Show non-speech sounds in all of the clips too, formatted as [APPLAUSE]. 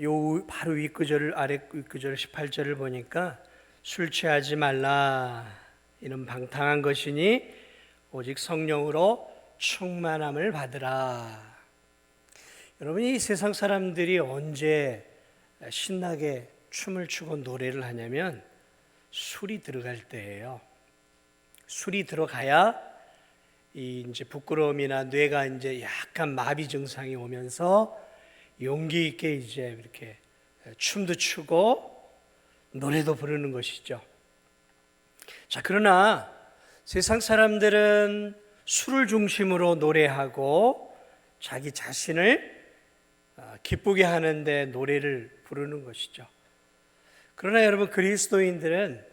요 바로 윗구절 아래 윗구절 18절을 보니까 술 취하지 말라 이는 방탕한 것이니 오직 성령으로 충만함을 받으라. 여러분이 이 세상 사람들이 언제 신나게 춤을 추고 노래를 하냐면 술이 들어갈 때예요. 술이 들어가야 이 이제 부끄러움이나 뇌가 이제 약간 마비 증상이 오면서 용기 있게 이제 이렇게 춤도 추고 노래도 부르는 것이죠. 자, 그러나 세상 사람들은 술을 중심으로 노래하고 자기 자신을 아, 기쁘게 하는데 노래를 부르는 것이죠. 그러나 여러분 그리스도인들은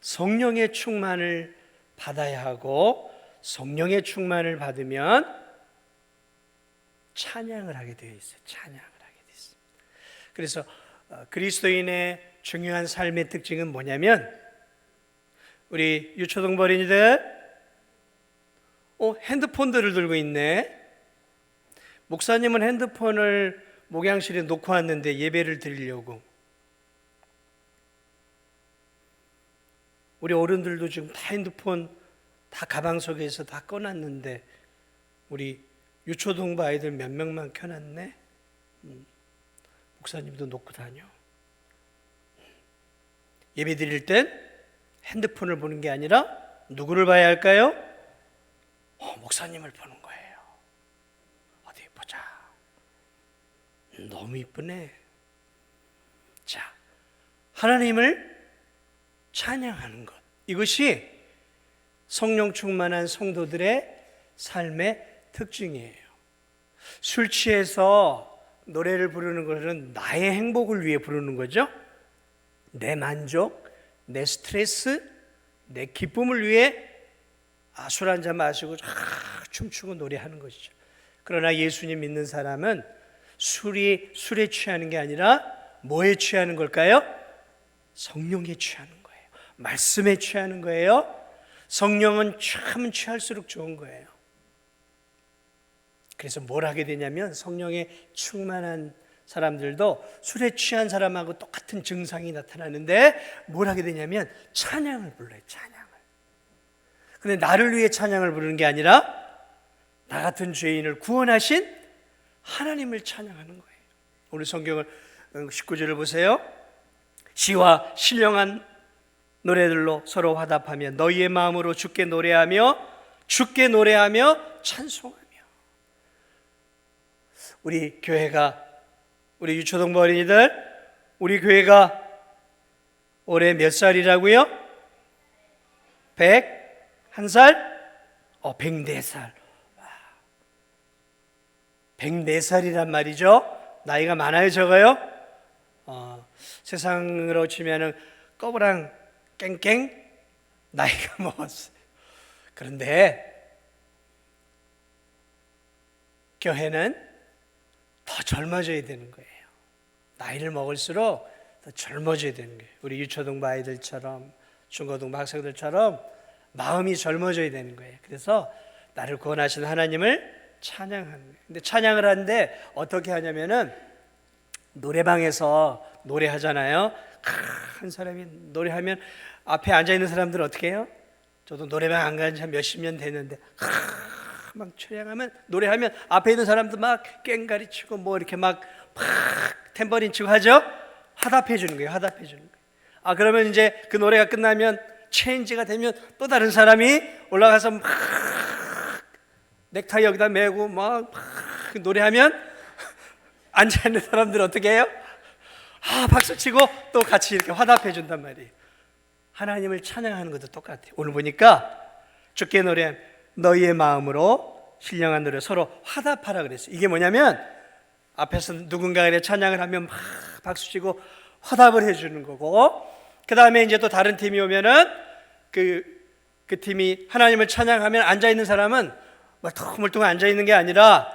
성령의 충만을 받아야 하고 성령의 충만을 받으면 찬양을 하게 되어 있어요. 찬양을 하게 되어 있습니다. 그래서 어, 그리스도인의 중요한 삶의 특징은 뭐냐면 우리 유초동 버린이들 어, 핸드폰들을 들고 있네. 목사님은 핸드폰을 목양실에 놓고 왔는데 예배를 드리려고. 우리 어른들도 지금 다 핸드폰 다 가방 속에서 다 꺼놨는데 우리 유초동부 아이들 몇 명만 켜놨네. 음, 목사님도 놓고 다녀. 예배 드릴 땐 핸드폰을 보는 게 아니라 누구를 봐야 할까요? 어, 목사님을 보는 거예요. 어디 보자. 음, 너무 이쁘네. 자, 하나님을 찬양하는 것. 이것이 성령 충만한 성도들의 삶의 특징이에요. 술 취해서 노래를 부르는 것은 나의 행복을 위해 부르는 거죠. 내 만족, 내 스트레스, 내 기쁨을 위해 아, 술 한 잔 마시고 아, 춤추고 노래하는 것이죠. 그러나 예수님 믿는 사람은 술이 술에 취하는 게 아니라 뭐에 취하는 걸까요? 성령에 취하는 거예요. 말씀에 취하는 거예요. 성령은 취하면 취할수록 좋은 거예요. 그래서 뭘 하게 되냐면 성령에 충만한 사람들도 술에 취한 사람하고 똑같은 증상이 나타나는데 뭘 하게 되냐면 찬양을 불러요. 찬양을. 근데 나를 위해 찬양을 부르는 게 아니라 나 같은 죄인을 구원하신 하나님을 찬양하는 거예요. 오늘 성경을 19절을 보세요. 시와 신령한 노래들로 서로 화답하며 너희의 마음으로 주께 노래하며 주께 노래하며 찬송하며 우리 교회가 우리 유초동부 어린이들 우리 교회가 올해 몇 살이라고요? 101살? 어, 104살. 104살이란 말이죠. 나이가 많아요, 적어요? 어, 세상으로 치면은 꺼부랑 깽깽 나이가 [LAUGHS] 먹었어요. 그런데 교회는 더 젊어져야 되는 거예요. 나이를 먹을수록 더 젊어져야 되는 거예요. 우리 유초등부 아이들처럼 중고등부 학생들처럼 마음이 젊어져야 되는 거예요. 그래서 나를 구원하신 하나님을 찬양하는 거예요. 근데 찬양을 하는데 어떻게 하냐면은 노래방에서 노래하잖아요. 한 사람이 노래하면 앞에 앉아 있는 사람들은 어떻게 해요? 저도 노래방 안 간지 한 몇십 년 됐는데 막 찬양하면 노래하면 앞에 있는 사람도 막 깽가리 치고 뭐 이렇게 막팍 탬버린 치고 하죠. 화답해 주는 거예요. 화답해 주는 거예요. 아 그러면 이제 그 노래가 끝나면 체인지가 되면 또 다른 사람이 올라가서 막 넥타이 여기다 메고 막 노래하면 [LAUGHS] 앉아 있는 사람들 어떻게 해요? 아 박수 치고 또 같이 이렇게 화답해 준단 말이에요. 하나님을 찬양하는 것도 똑같아요. 오늘 보니까 주께 노래 너희의 마음으로 신령한 노래 서로 화답하라 그랬어요. 이게 뭐냐면 앞에서 누군가 그 찬양을 하면 막 박수 치고 화답을 해주는 거고 그 다음에 이제 또 다른 팀이 오면은 그, 그 팀이 하나님을 찬양하면 앉아 있는 사람은 막 퉁물퉁 앉아 있는 게 아니라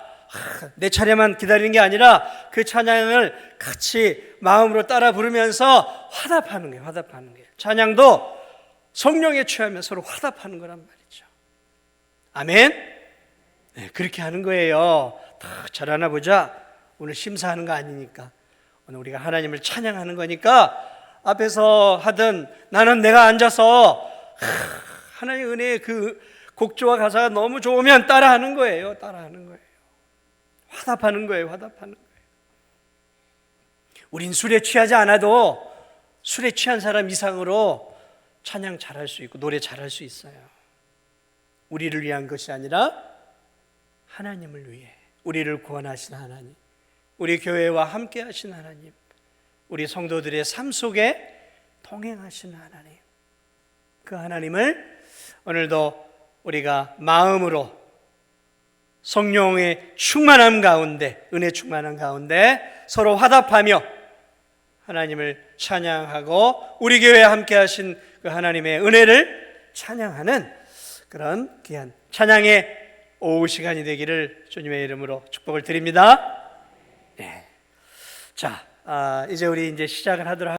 내 차례만 기다리는 게 아니라 그 찬양을 같이 마음으로 따라 부르면서 화답하는 거예요. 화답하는 거예요. 찬양도 성령에 취하면 서로 화답하는 거란 말이죠. 아멘. 네, 그렇게 하는 거예요. 다 잘하나 보자. 오늘 심사하는 거 아니니까. 오늘 우리가 하나님을 찬양하는 거니까 앞에서 하든 나는 내가 앉아서 하, 하나님의 은혜의 그 곡조와 가사가 너무 좋으면 따라하는 거예요. 따라하는 거예요. 화답하는 거예요. 화답하는 거예요. 우린 술에 취하지 않아도 술에 취한 사람 이상으로 찬양 잘할 수 있고 노래 잘할 수 있어요. 우리를 위한 것이 아니라 하나님을 위해 우리를 구원하신 하나님, 우리 교회와 함께 하신 하나님, 우리 성도들의 삶 속에 동행하신 하나님. 그 하나님을 오늘도 우리가 마음으로 성령의 충만함 가운데, 은혜 충만함 가운데 서로 화답하며 하나님을 찬양하고 우리 교회에 함께 하신 그 하나님의 은혜를 찬양하는 그런 귀한 찬양의 오후 시간이 되기를 주님의 이름으로 축복을 드립니다. 네. 자, 아, 이제 우리 이제 시작을 하도록